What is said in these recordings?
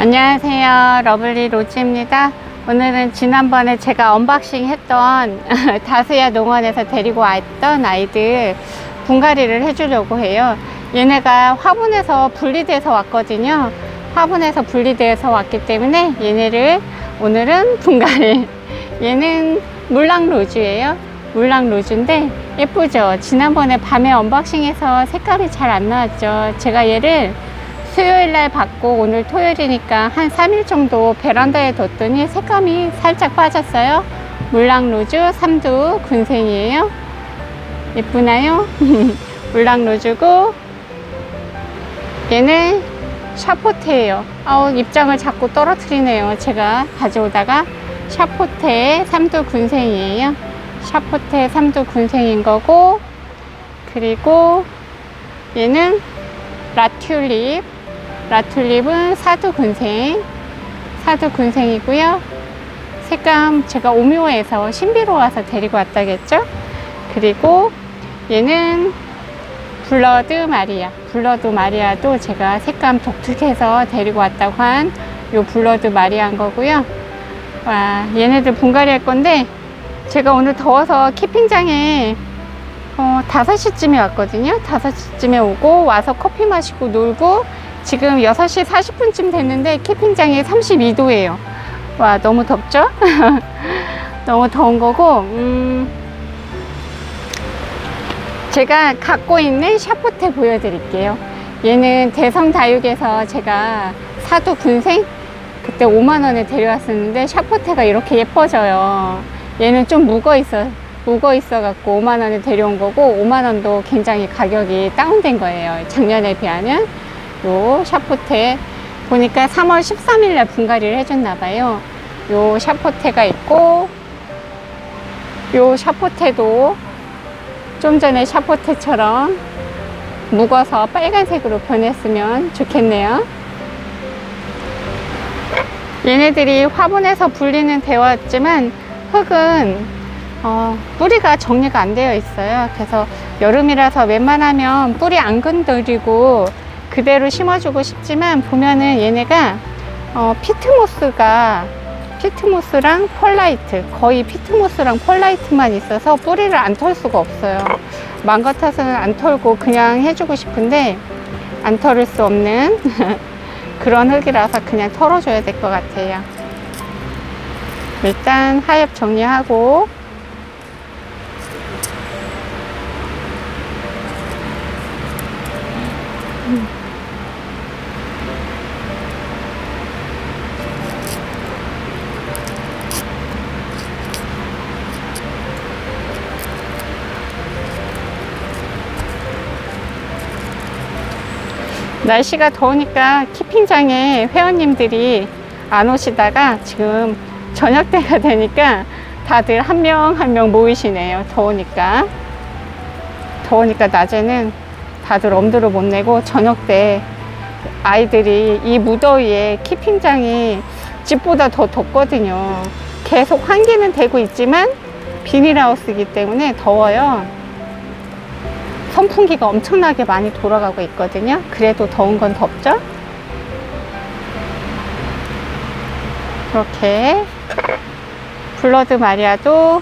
안녕하세요. 러블리 로즈입니다. 오늘은 지난번에 제가 언박싱 했던 다스야 농원에서 데리고 왔던 아이들 분갈이를 해주려고 해요. 얘네가 화분에서 분리돼서 왔거든요. 화분에서 분리돼서 왔기 때문에 얘네를 오늘은 분갈이. 얘는 물랑 로즈예요. 물랑 로즈인데 예쁘죠? 지난번에 밤에 언박싱해서 색깔이 잘 안 나왔죠. 제가 얘를 수요일 날 받고 오늘 토요일이니까 한 3일 정도 베란다에 뒀더니 색감이 살짝 빠졌어요. 물랑 로즈 삼두 군생이에요. 예쁘나요? 물랑 로즈고 얘는 샤포테예요. 아우 입장을 자꾸 떨어뜨리네요. 제가 가져오다가 샤포테 삼두 군생이에요. 샤포테 삼두 군생인 거고 그리고 얘는 라튤립 라튤립은 사두 군생 사두 군생이고요. 색감 제가 오묘에서 신비로 와서 데리고 왔다겠죠? 그리고 얘는 블러드 마리아 블러드 마리아도 제가 색감 독특해서 데리고 왔다고 한 요 블러드 마리아인 거고요. 와 얘네들 분갈이 할 건데 제가 오늘 더워서 키핑장에 어, 5시쯤에 왔거든요. 5시쯤에 오고 와서 커피 마시고 놀고 지금 6시 40분쯤 됐는데 캠핑장이 32도예요. 와, 너무 덥죠? 너무 더운 거고, 음, 제가 갖고 있는 샤포테 보여드릴게요. 얘는 대성다육에서 제가 사두 군생 그때 5만 원에 데려왔었는데 샤포테가 이렇게 예뻐져요. 얘는 좀 묵어 있어. 묵어 있어 갖고 5만 원에 데려온 거고 5만 원도 굉장히 가격이 다운된 거예요. 작년에 비하면 요 샤포테 보니까 3월 13일 날 분갈이를 해줬나 봐요. 요 샤포테가 있고 요 샤포테도 좀 전에 샤포테처럼 묵어서 빨간색으로 변했으면 좋겠네요. 얘네들이 화분에서 분리는 되었지만 흙은 어, 뿌리가 정리가 안 되어 있어요. 그래서 여름이라서 웬만하면 뿌리 안 건드리고 그대로 심어주고 싶지만 보면은 얘네가 어, 피트모스가 피트모스랑 펄라이트 거의 피트모스랑 펄라이트만 있어서 뿌리를 안 털 수가 없어요. 맘 같아서는 안 털고 그냥 해주고 싶은데 안 털을 수 없는 그런 흙이라서 그냥 털어줘야 될 것 같아요. 일단 하엽 정리하고 날씨가 더우니까 키핑장에 회원님들이 안 오시다가 지금 저녁 때가 되니까 다들 한명 한 명 모이시네요. 더우니까. 더우니까 낮에는 다들 엄두를 못 내고 저녁 때 아이들이 이 무더위에 키핑장이 집보다 더 덥거든요. 계속 환기는 되고 있지만 비닐하우스이기 때문에 더워요. 선풍기가 엄청나게 많이 돌아가고 있거든요. 그래도 더운 건 덥죠? 이렇게 블러드 마리아도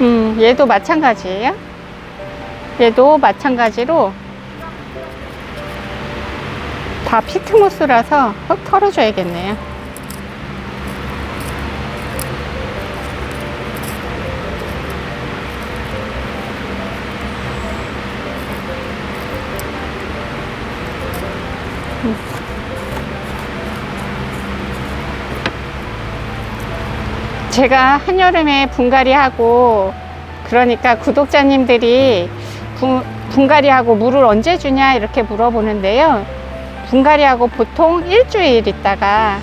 음, 얘도 마찬가지예요. 얘도 마찬가지로 다 피트모스라서 흙 털어줘야겠네요. 제가 한여름에 분갈이하고 그러니까 구독자님들이 분, 분갈이하고 물을 언제 주냐 이렇게 물어보는데요. 분갈이하고 보통 일주일 있다가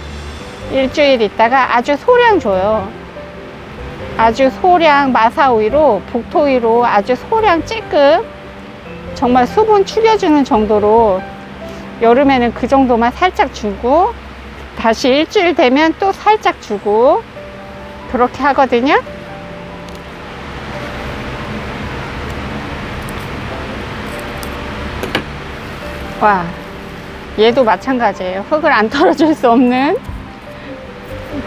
일주일 있다가 아주 소량 줘요. 아주 소량 마사오이로 복토이로 아주 소량 찔끔 정말 수분 축여주는 정도로 여름에는 그 정도만 살짝 주고 다시 일주일 되면 또 살짝 주고 그렇게 하거든요. 와, 얘도 마찬가지예요. 흙을 안 털어줄 수 없는.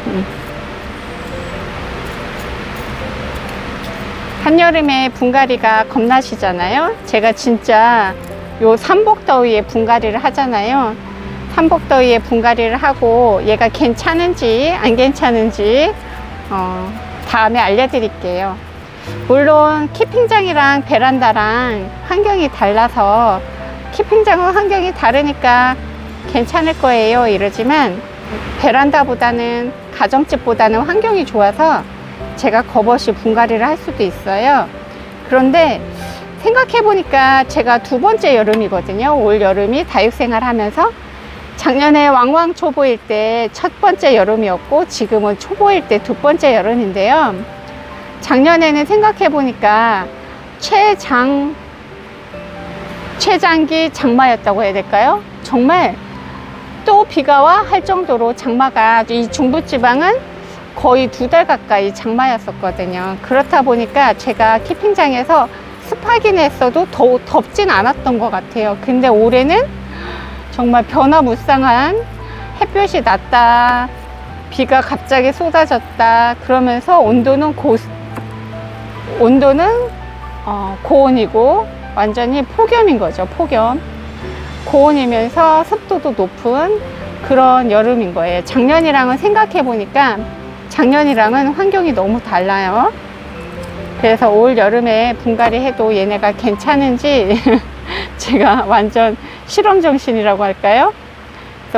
음. 한여름에 분갈이가 겁나시잖아요. 제가 진짜 요 삼복더위에 분갈이를 하잖아요. 삼복더위에 분갈이를 하고 얘가 괜찮은지 안 괜찮은지 어, 다음에 알려드릴게요. 물론 키핑장이랑 베란다랑 환경이 달라서 키핑장은 환경이 다르니까 괜찮을 거예요 이러지만 베란다보다는 가정집보다는 환경이 좋아서 제가 겁없이 분갈이를 할 수도 있어요 그런데 생각해 보니까 제가 두 번째 여름이거든요 올 여름이 다육생활 하면서 작년에 왕왕 초보일 때 첫 번째 여름이었고 지금은 초보일 때 두 번째 여름인데요 작년에는 생각해 보니까 최장 최장기 장마였다고 해야 될까요? 정말 또 비가 와 할 정도로 장마가 이 중부지방은 거의 두 달 가까이 장마였었거든요. 그렇다 보니까 제가 키핑장에서 습하긴 했어도 더 덥진 않았던 것 같아요. 근데 올해는 정말 변화무쌍한 햇볕이 났다. 비가 갑자기 쏟아졌다. 그러면서 온도는 고, 온도는 어, 고온이고 완전히 폭염인 거죠. 폭염. 고온이면서 습도도 높은 그런 여름인 거예요. 작년이랑은 생각해 보니까 작년이랑은 환경이 너무 달라요. 그래서 올 여름에 분갈이 해도 얘네가 괜찮은지 제가 완전 실험 정신이라고 할까요?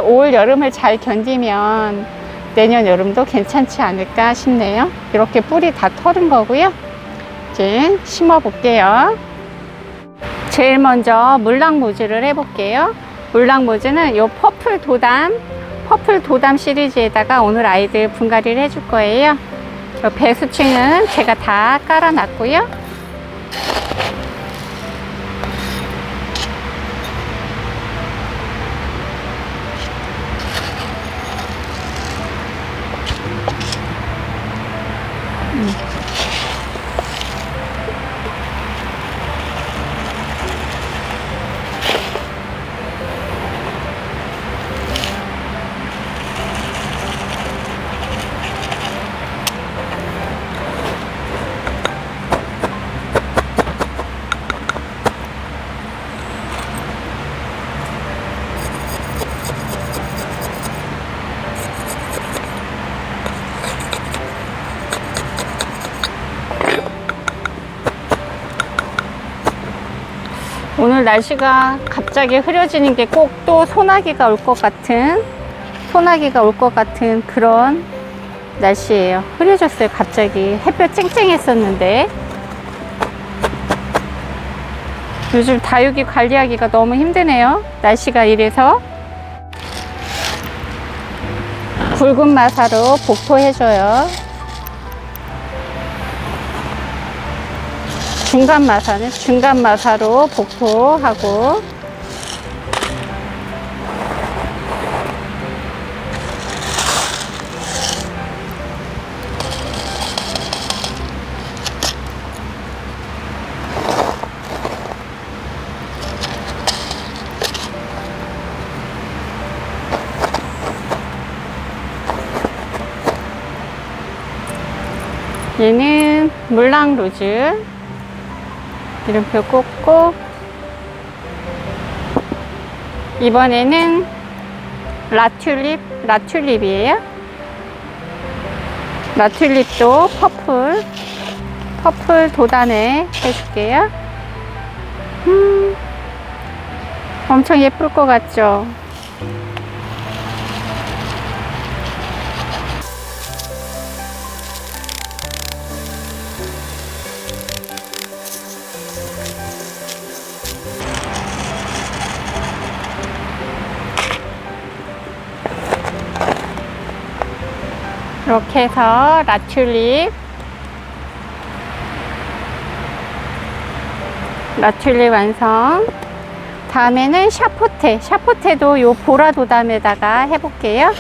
올 여름을 잘 견디면 내년 여름도 괜찮지 않을까 싶네요. 이렇게 뿌리 다 털은 거고요. 이제 심어 볼게요. 제일 먼저 물랑모즈를 해볼게요. 물랑모즈는 요 퍼플 도담, 퍼플 도담 시리즈에다가 오늘 아이들 분갈이를 해줄 거예요. 요 배수층은 제가 다 깔아놨고요. 오늘 날씨가 갑자기 흐려지는 게 꼭 또 소나기가 올 것 같은 소나기가 올 것 같은 그런 날씨예요. 흐려졌어요. 갑자기 햇볕 쨍쨍했었는데 요즘 다육이 관리하기가 너무 힘드네요. 날씨가 이래서 굵은 마사로 복토해줘요. 중간 마사는 중간 마사로 복토하고. 얘는 물랑 로즈 이름표 꽂고 이번에는 라튤립 라튤립이에요? 라튤립도 퍼플 퍼플 도단에 해줄게요. 음, 엄청 예쁠 것 같죠 이렇게 해서 라튤립. 라튤립 완성. 다음에는 샤포테. 샤포테도 요 보라 도담에다가 해볼게요.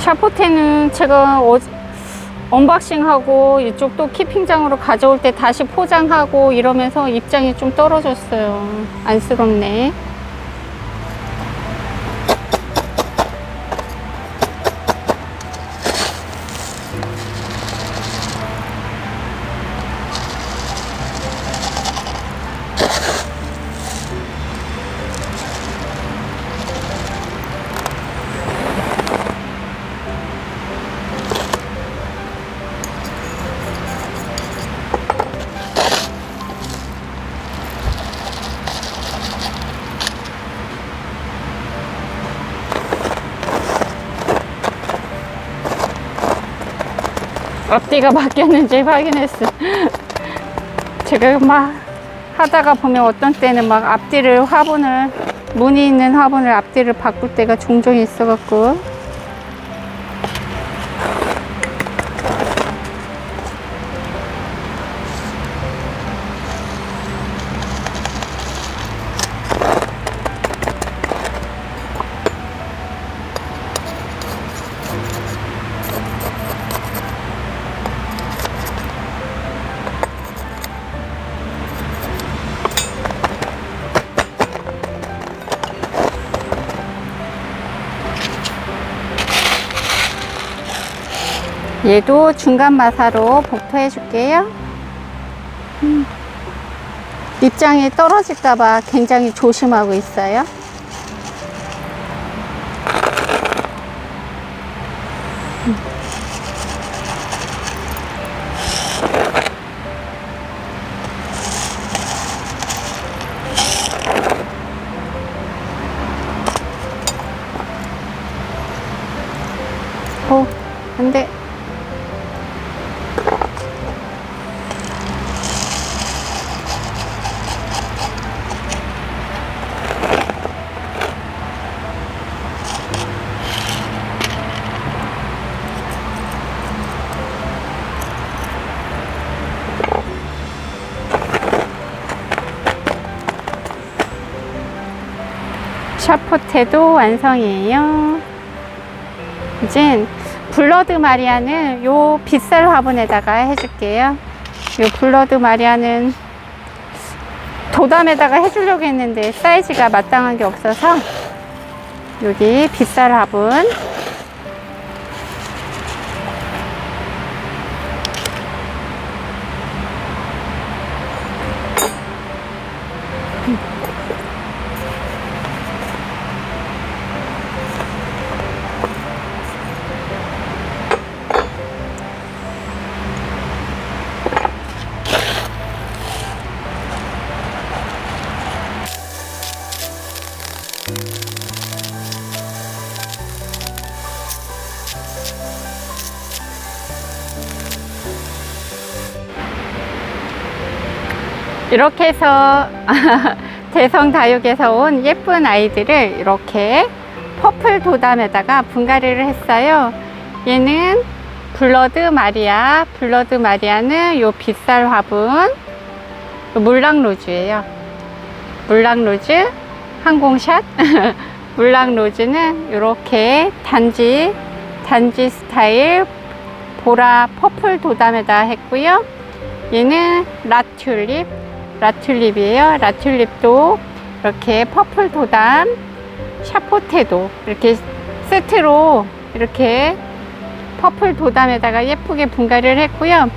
샤포테는 제가 어, 언박싱하고 이쪽 또 키핑장으로 가져올 때 다시 포장하고 이러면서 입장이 좀 떨어졌어요. 안쓰럽네. 앞뒤가 바뀌었는지 확인했어. 제가 막 하다가 보면 어떤 때는 막 앞뒤를 화분을 무늬 있는 화분을 앞뒤를 바꿀 때가 종종 있어갖고 얘도 중간 마사로 복토해 줄게요. 음. 입장이 떨어질까봐 굉장히 조심하고 있어요. 음. 오, 안 돼. 샤포테도 완성이에요. 이젠 블러드 마리아는 요 빗살 화분에다가 해줄게요. 요 블러드 마리아는 도담에다가 해주려고 했는데 사이즈가 마땅한 게 없어서 여기 빗살 화분 이렇게 해서 대성다육에서 온 예쁜 아이들을 이렇게 퍼플 도담에다가 분갈이를 했어요. 얘는 블러드 마리아, 블러드 마리아는 요 빗살 화분, 요 물랑 로즈예요. 물랑 로즈, 항공샷. 물랑 로즈는 이렇게 단지, 단지 스타일 보라 퍼플 도담에다 했고요. 얘는 라튤립, 라튤립이에요. 라튤립도 이렇게 퍼플 도담, 샤포테도 이렇게 세트로 이렇게 퍼플 도담에다가 예쁘게 분갈이를 했고요.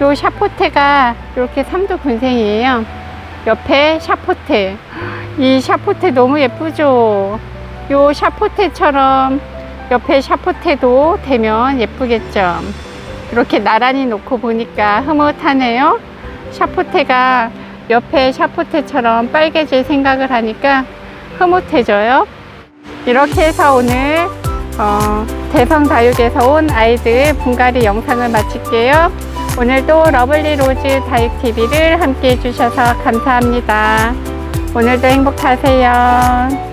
요 샤포테가 이렇게 삼두 군생이에요. 옆에 샤포테. 이 샤포테 너무 예쁘죠? 요 샤포테처럼 옆에 샤포테도 되면 예쁘겠죠? 이렇게 나란히 놓고 보니까 흐뭇하네요. 샤포테가 옆에 샤포테처럼 빨개질 생각을 하니까 흐뭇해져요. 이렇게 해서 오늘 어, 대성다육에서 온 아이들 분갈이 영상을 마칠게요. 오늘도 러블리 로즈 다육TV를 함께 해주셔서 감사합니다. 오늘도 행복하세요.